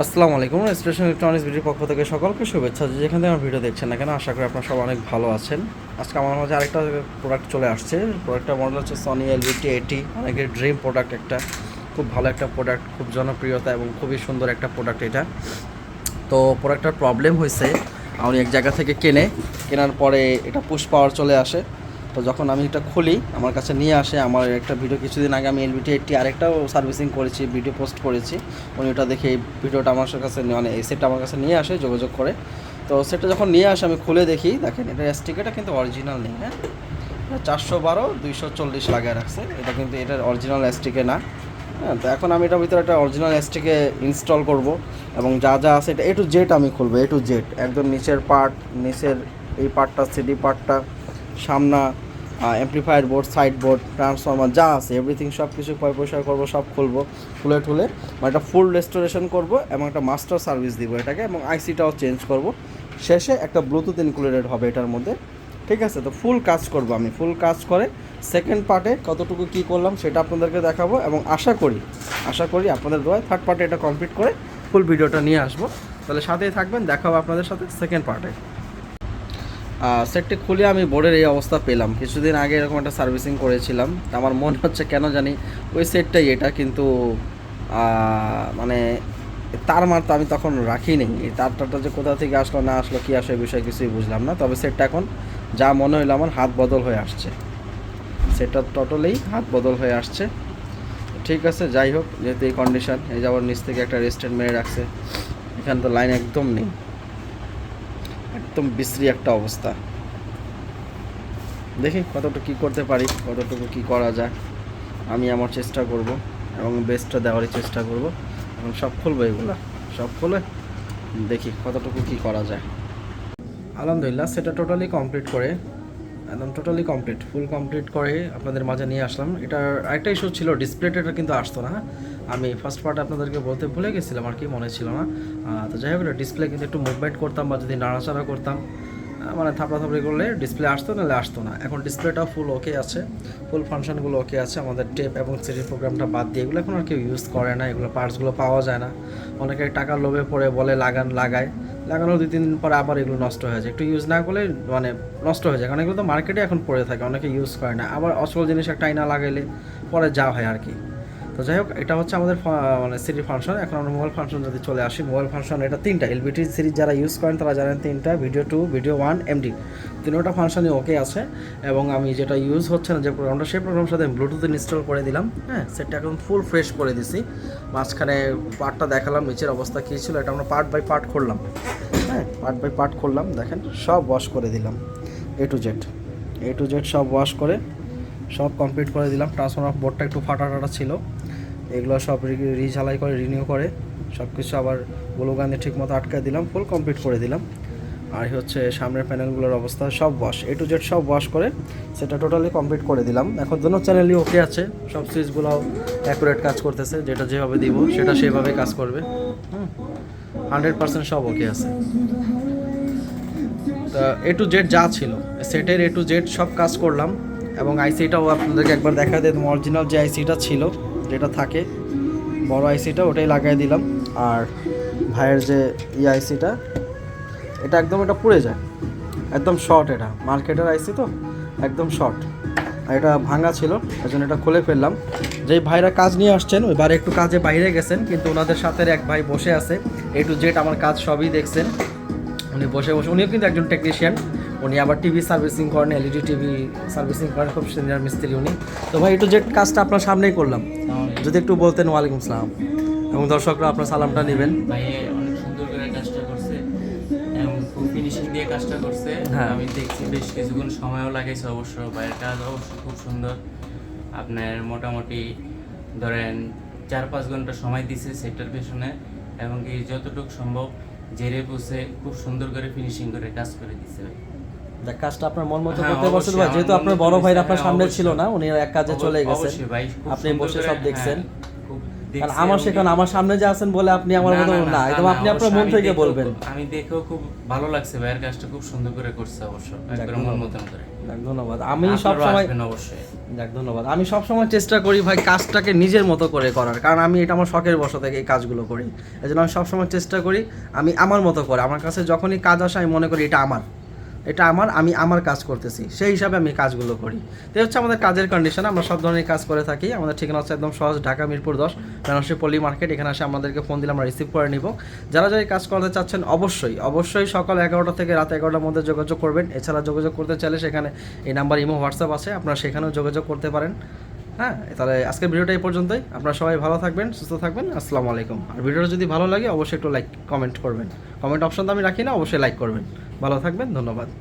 আসসালামু আলাইকুম station electronics ভিডিওর পক্ষ থেকে সকলকে শুভেচ্ছা। যে যেখান আমার ভিডিও দেখছেন না কেন, আশা করি আপনারা সবাই অনেক ভালো আছেন। আজকে আমার মাঝে আরেকটা প্রোডাক্ট চলে আসছে। প্রোডাক্টটা মডেল হচ্ছে সনি এলভিটি এইটি অনেকের ড্রিম প্রোডাক্ট একটা। খুব ভালো একটা প্রোডাক্ট খুব জনপ্রিয়তা এবং খুবই সুন্দর একটা প্রোডাক্ট এটা। তো প্রোডাক্টটার প্রবলেম হয়েছে। আমি এক জায়গা থেকে কেনে, কেনার পরে এটা পুশ পাওয়ার চলে আসে। তো যখন আমি এটা খুলি, আমার কাছে নিয়ে আসে, আমার একটা ভিডিও কিছুদিন আগে আমি এলবিটি এইটটি আরেকটাও সার্ভিসিং করেছি, ভিডিও পোস্ট করেছি। উনি ওটা দেখে এই ভিডিওটা আমার কাছে মানে এই সেটটা আমার কাছে নিয়ে আসে, যোগাযোগ করে। তো সেটটা যখন নিয়ে আসে, আমি খুলে দেখি, দেখেন, এটা স্টিকারটা কিন্তু অরিজিনাল নেই হ্যাঁ? চারশো বারো, দুইশো চল্লিশ লাগিয়ে রাখছে। এটা কিন্তু এটার অরিজিনাল এসটিকে না হ্যাঁ? তো এখন আমি এটার ভিতরে একটা অরিজিনাল এসটিকে ইনস্টল করব এবং যা যা আছে এটা এ টু জেড আমি খুলবো এ টু জেড একদম নিচের পার্ট নিচের এই পার্টটা সিডি পার্টটা সামনা amplifier board side board transformer যা আছে এভরিথিং সব কিছু পয় পরিষ্কার করব, সব খুলবো, খুলে ঠুলে মানে একটা ফুল রেস্টোরেশন করব এবং একটা মাস্টার সার্ভিস দিব এটাকে এবং আইসিটাও চেঞ্জ করব। শেষে একটা ব্লুটুথ ইনক্লুডেড হবে এটার মধ্যে, ঠিক আছে? তো ফুল কাজ করব আমি ফুল কাজ করে সেকেন্ড পার্টে কতটুকু কী করলাম সেটা আপনাদেরকে দেখাবো এবং আশা করি আশা করি আপনাদের দোয়ায় থার্ড পার্টে এটা কমপ্লিট করে ফুল ভিডিওটা নিয়ে আসব। তাহলে সাথেই থাকবেন, দেখাবো আপনাদের সাথে সেকেন্ড পার্টে সেটটি খুলে আমি বোর্ডের এই অবস্থা পেলাম। কিছুদিন আগে এরকম একটা সার্ভিসিং করেছিলাম। আমার মনে হচ্ছে কেন জানি ওই সেটটাই এটা, কিন্তু মানে তার মার তো আমি তখন রাখিনি। তারটা যে কোথা থেকে আসলো, না আসলো, কী আসে এই বিষয়ে কিছুই বুঝলাম না। তবে সেটটা এখন যা মনে হইল আমার হাত বদল হয়ে আসছে। সেটটা টোটালেই হাত বদল হয়ে আসছে। ঠিক আছে, যাই হোক, যেহেতু এই কন্ডিশন এই যাওয়ার নিচ থেকে একটা রেস্টেন্ট মেরে রাখছে। এখানে তো লাইন একদম নেই। একদম বিশ্রী একটা অবস্থা। দেখি কতটুকু কী করতে পারি, কতটুকু কী করা যায়। আমি আমার চেষ্টা করব এবং বেস্টটা দেওয়ারই চেষ্টা করব। এবং সব খুলবো এগুলো? সব খুলে দেখি কতটুকু কী করা যায়। আলহামদুলিল্লাহ, সেটা টোটালি কমপ্লিট করে, একদম টোটালি কমপ্লিট ফুল কমপ্লিট করে আপনাদের মাঝে নিয়ে আসলাম। এটার আরেকটা ইস্যু ছিল ডিসপ্লেটা কিন্তু আসতো না আমি ফার্স্ট পার্ট আপনাদেরকে বলতে ভুলে গেছিলাম, আর কি মনে ছিল না। তো যাই হোক ডিসপ্লে কিন্তু একটু মুভমেন্ট করতাম বা যদি নাড়াচাড়া করতাম মানে থাপড়াথাপড়ি করলে ডিসপ্লে আসতো, নাহলে আসতো না। এখন ডিসপ্লেটাও ফুল ওকে আছে ফুল ফাংশনগুলো ওকে আছে। আমাদের টেপ এবং সিডি প্রোগ্রামটা বাদ দিয়ে এগুলো এখন আর কেউ ইউজ করে না, এগুলো পার্টসগুলো পাওয়া যায় না। অনেকে টাকার লোভে পড়ে বলে লাগান, লাগায়। লাগানোর দুই তিন দিন পর আবার এগুলো নষ্ট হয়ে যায়। একটু ইউজ না করলে মানে নষ্ট হয়ে যায়। কারণ এগুলো তো মার্কেটে এখন পড়ে থাকে, অনেকে ইউজ করে না। আবার অচল জিনিস একটা আইনা লাগাইলে পরে যা হয় আর কি। তো যাই হোক, এটা হচ্ছে আমাদের মানে সিটি ফাংশন। এখন আমরা মোবাইল ফাংশন যদি চলে আসি মোবাইল ফাংশন এটা তিনটা এলবিটি সিরিজ যারা ইউজ করেন তারা জানেন তিনটা video two video one MD তিনোটা ফাংশনই ওকে আছে এবং আমি যেটা ইউজ হচ্ছে না, যে প্রোগ্রামটা সেই প্রোগ্রামের সাথে ব্লুটুথ ইনস্টল করে দিলাম। হ্যাঁ সেটা এখন ফুল ফ্রেশ করে দিছি। মাঝখানে পার্টটা দেখালাম, নিচের অবস্থা কী ছিল, এটা আমরা পার্ট বাই পার্ট করলাম। হ্যাঁ পার্ট বাই পার্ট করলাম, দেখেন, সব ওয়াশ করে দিলাম। A to Z A to Z সব ওয়াশ করে, সব কমপ্লিট করে দিলাম। ট্রান্সফর্মার বোর্ডটা একটু ফাটা টাটা ছিল। এগুলো সব রিঝালাই করে, রিনিউ করে সব কিছু আবার গ্লুগানে ঠিক মতো আটকায় দিলাম ফুল কমপ্লিট করে দিলাম। আর হচ্ছে সামনের প্যানেলগুলোর অবস্থা, সব ওয়াশ এ টু জেড সব ওয়াশ করে, সেটা টোটালি কমপ্লিট করে দিলাম। এখন দোনো চ্যানেলই ওকে আছে, সব সুইচগুলোও অ্যাকুরেট কাজ করতেছে, যেটা যেভাবে দিব, সেটা সেভাবে কাজ করবে। হুম হান্ড্রেড পার্সেন্ট সব ওকে আছে। তা এ টু জেড যা ছিল সেটের এ টু জেড সব কাজ করলাম, এবং আইসিটাও আপনাদেরকে একবার দেখা দিই অরিজিনাল যে আইসিটা ছিল যেটা থাকে, বড় আইসিটা ওটাই লাগাই দিলাম। আর ভাইয়ের যে ই আইসিটা এটা একদম এটা পুড়ে যায়। একদম শর্ট এটা। মার্কেটের আইসি তো, একদম শর্ট আর এটা ভাঙা ছিল এই জন্য এটা খুলে ফেললাম। যেই ভাইরা কাজ নিয়ে আসছেন, ওই বারে একটু কাজে বাইরে গেছেন, কিন্তু ওনাদের সাথে এক ভাই বসে আছে। এ টু জেড আমার কাজ সবই দেখছেন। উনি বসে বসে, উনিও কিন্তু একজন টেকনিশিয়ান উনি আবার টিভি সার্ভিসিং করেন এলইডি টিভি সার্ভিসিং করেন, খুব সিনিয়র মিস্ত্রি উনি। তো ভাই, এ টু জেট কাজটা আপনার সামনেই করলাম। যদি একটু বলতেন ওয়ালাইকুম সালাম। এবং দর্শকরা আপনার সালামটা নেবেন। অনেক সুন্দর করে কাজটা করছে এবং খুব ফিনিশিং দিয়ে কাজটা করছে। হ্যাঁ। আমি দেখছি বেশ কিছুক্ষণ সময়ও লাগাইছে অবশ্য ভাইয়ের কাজ অবশ্য খুব সুন্দর। আপনার মোটামুটি ধরেন চার পাঁচ ঘণ্টা সময় দিছে সেটার পেছনে এবং কি যতটুকু সম্ভব জেরে বসে খুব সুন্দর করে ফিনিশিং করে কাজ করে দিছে ভাই। দেখ কাজটা আপনার মন মতো হ্যাঁ, করতে পারছেন ভাই যেহেতু আপনার বড় ভাই আপনার হ্যাঁ, সামনে ছিল না উনি এক কাজে চলে গেছেন। আপনি বসে সব দেখছেন। হ্যাঁ, কারণ আমার শেখানো আমার সামনে যে আছেন বলে আপনি আমার মতো না একদম আপনি আপনার মন আমি থেকে বলবেন। আমি দেখেও খুব ভালো লাগছে ভাইয়ের কাজটা খুব সুন্দর করে করছে অবশ্য একদম মন মতন করে। ধন্যবাদ। আমি সব সময় অবশ্যই। যাক ধন্যবাদ। আমি সব সময় চেষ্টা করি ভাই কাজটাকে নিজের মতো করে করার কারণ আমি এটা আমার শখের বসা থেকে এই কাজগুলো করি। এই জন্য আমি সবসময় চেষ্টা করি আমি আমার মতো করে আমার কাছে যখনই কাজ আসে আমি মনে করি এটা আমার। এটা আমার, আমি আমার কাজ করতেছি। সেই হিসাবে আমি কাজগুলো করি। তো হচ্ছে আমাদের কাজের কন্ডিশন আমরা সব ধরনের কাজ করে থাকি। আমাদের ঠিকানা হচ্ছে একদম সহজ, ঢাকা মিরপুর দশ, বেনারসি পল্লী মার্কেট। এখানে এসে আমাদেরকে ফোন দিলে আমরা রিসিভ করে নিব। যারা যারা কাজ করতে চাচ্ছেন, অবশ্যই অবশ্যই সকাল এগারোটা থেকে রাত এগারোটার মধ্যে যোগাযোগ করবেন। এছাড়া যোগাযোগ করতে চাইলে সেখানে এই নাম্বার ইমো হোয়াটসঅ্যাপ আছে। আপনারা সেখানেও যোগাযোগ করতে পারেন। হ্যাঁ তাহলে আজকের ভিডিওটা এই পর্যন্তই। আপনারা সবাই ভালো থাকবেন, সুস্থ থাকবেন। আসসালামু আলাইকুম। আর ভিডিওটা যদি ভালো লাগে, অবশ্যই একটু লাইক কমেন্ট করবেন। কমেন্ট অপশন তো আমি রাখি না, অবশ্যই লাইক করবেন। ভালো থাকবেন ধন্যবাদ।